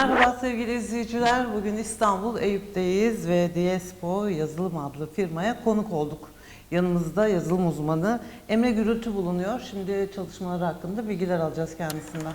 Merhaba sevgili izleyiciler. Bugün İstanbul Eyüp'teyiz ve Diespo Yazılım adlı firmaya konuk olduk. Yanımızda yazılım uzmanı Emre Gürültü bulunuyor. Şimdi çalışmaları hakkında bilgiler alacağız kendisinden.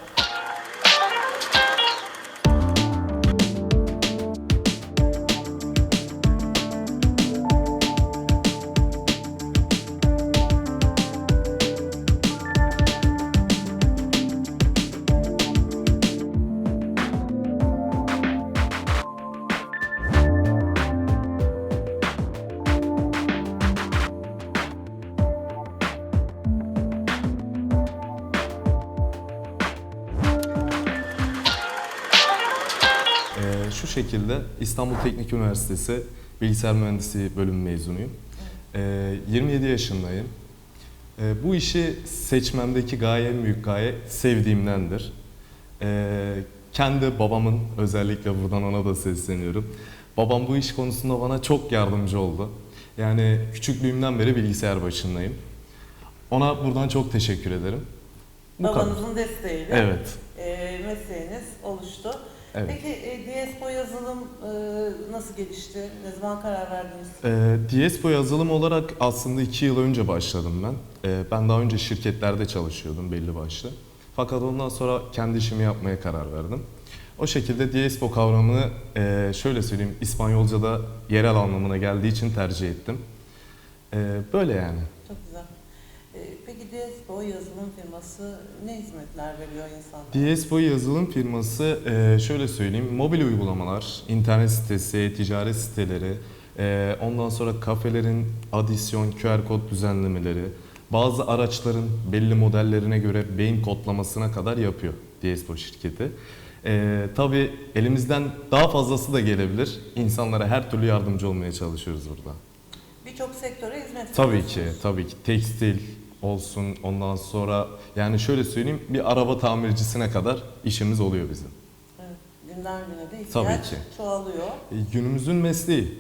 Şekilde İstanbul Teknik Üniversitesi Bilgisayar Mühendisliği bölümü mezunuyum. Ee, 27 yaşındayım. Ee, bu işi seçmemdeki gaye en büyük gaye sevdiğimdendir. Ee, kendi babamın özellikle buradan ona da sesleniyorum. Babam bu iş konusunda bana çok yardımcı oldu. Yani küçüklüğümden beri bilgisayar başındayım. Ona buradan çok teşekkür ederim. Bu kadar. Babanızın desteğiyle Evet. e, mesleğiniz oluştu. Evet. Peki e, Diespo yazılım e, nasıl gelişti? Ne zaman karar verdiniz? Ee, Diespo yazılım olarak aslında iki yıl önce başladım ben. Ee, ben daha önce şirketlerde çalışıyordum belli başlı. Fakat ondan sonra kendi işimi yapmaya karar verdim. O şekilde Diespo kavramını e, şöyle söyleyeyim İspanyolca'da yerel anlamına geldiği için tercih ettim. Ee, böyle yani. Çok güzel. E, peki Diespo yazılım firması ne hizmetler veriyor insanlara? Diespo yazılım firması e, şöyle söyleyeyim mobil uygulamalar, internet sitesi, ticaret siteleri, e, ondan sonra kafelerin adisyon, QR kod düzenlemeleri, bazı araçların belli modellerine göre beyin kodlamasına kadar yapıyor Diespo şirketi. E, tabii elimizden daha fazlası da gelebilir. İnsanlara her türlü yardımcı olmaya çalışıyoruz burada. Birçok sektöre hizmet Tabii ki, tabii ki. Tekstil olsun, ondan sonra yani şöyle söyleyeyim bir araba tamircisine kadar işimiz oluyor bizim. Evet, günden güne de ihtiyaç Tabii ki. çoğalıyor. E, Günümüzün mesleği.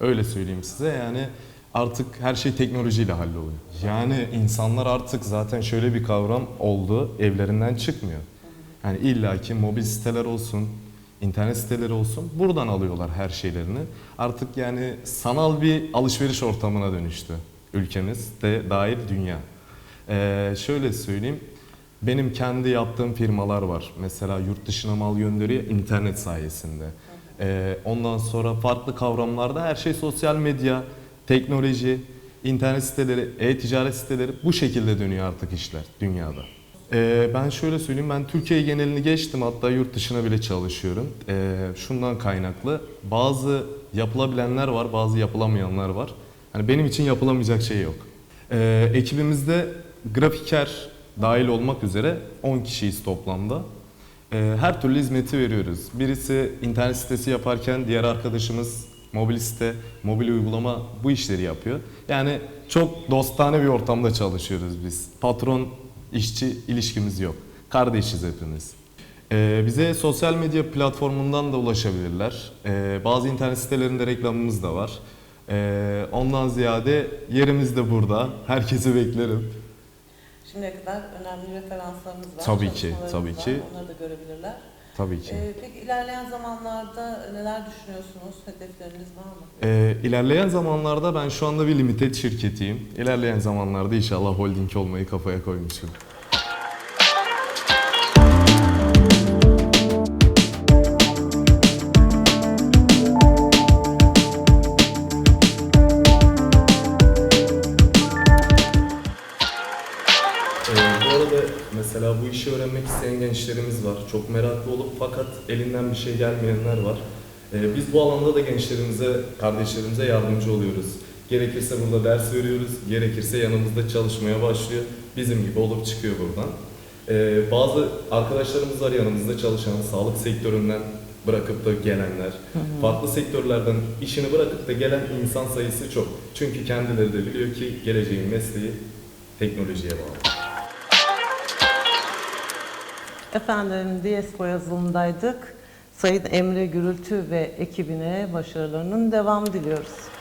Öyle söyleyeyim size yani artık her şey teknolojiyle halloluyor. Yani insanlar artık zaten şöyle bir kavram oldu evlerinden çıkmıyor. Yani illaki mobil siteler olsun, internet siteleri olsun buradan alıyorlar her şeylerini. Artık yani sanal bir alışveriş ortamına dönüştü ülkemiz de dahil dünya. Ee, şöyle söyleyeyim benim kendi yaptığım firmalar var. Mesela yurt dışına mal gönderiyor internet sayesinde. Ee, ondan sonra farklı kavramlarda her şey sosyal medya, teknoloji, internet siteleri, e-ticaret siteleri bu şekilde dönüyor artık işler dünyada. Ee, ben şöyle söyleyeyim, ben Türkiye genelini geçtim hatta yurt dışına bile çalışıyorum. Ee, şundan kaynaklı bazı yapılabilenler var, bazı yapılamayanlar var. Hani benim için yapılamayacak şey yok. Ee, ekibimizde grafiker dahil olmak üzere 10 kişiyiz toplamda. Ee, her türlü hizmeti veriyoruz. Birisi internet sitesi yaparken diğer arkadaşımız mobil site, mobil uygulama bu işleri yapıyor. Yani çok dostane bir ortamda çalışıyoruz biz. Patron işçi ilişkimiz yok. Kardeşiz hepimiz. Ee, bize sosyal medya platformundan da ulaşabilirler. Ee, bazı internet sitelerinde reklamımız da var. Ee, ondan ziyade yerimiz de burada. Herkesi beklerim. Şimdiye kadar önemli referanslarımız var. Tabii ki, tabii var. ki. Onları da görebilirler. Tabii ki. Ee, peki ilerleyen zamanlarda neler düşünüyorsunuz? Hedefleriniz var mı? Ee, ilerleyen zamanlarda ben şu anda bir limited şirketiyim. İlerleyen zamanlarda inşallah holding olmayı kafaya koymuşum. Mesela bu işi öğrenmek isteyen gençlerimiz var. Çok meraklı olup fakat elinden bir şey gelmeyenler var. Ee, biz bu alanda da gençlerimize, kardeşlerimize yardımcı oluyoruz. Gerekirse burada ders veriyoruz, gerekirse yanımızda çalışmaya başlıyor. Bizim gibi olup çıkıyor buradan. Ee, bazı arkadaşlarımız var yanımızda çalışan, sağlık sektöründen bırakıp da gelenler. Farklı sektörlerden işini bırakıp da gelen insan sayısı çok. Çünkü kendileri de biliyor ki geleceğin mesleği teknolojiye bağlı. Efendim Diespo yazılımdaydık. Sayın Emre Gürültü ve ekibine başarılarının devamı diliyoruz.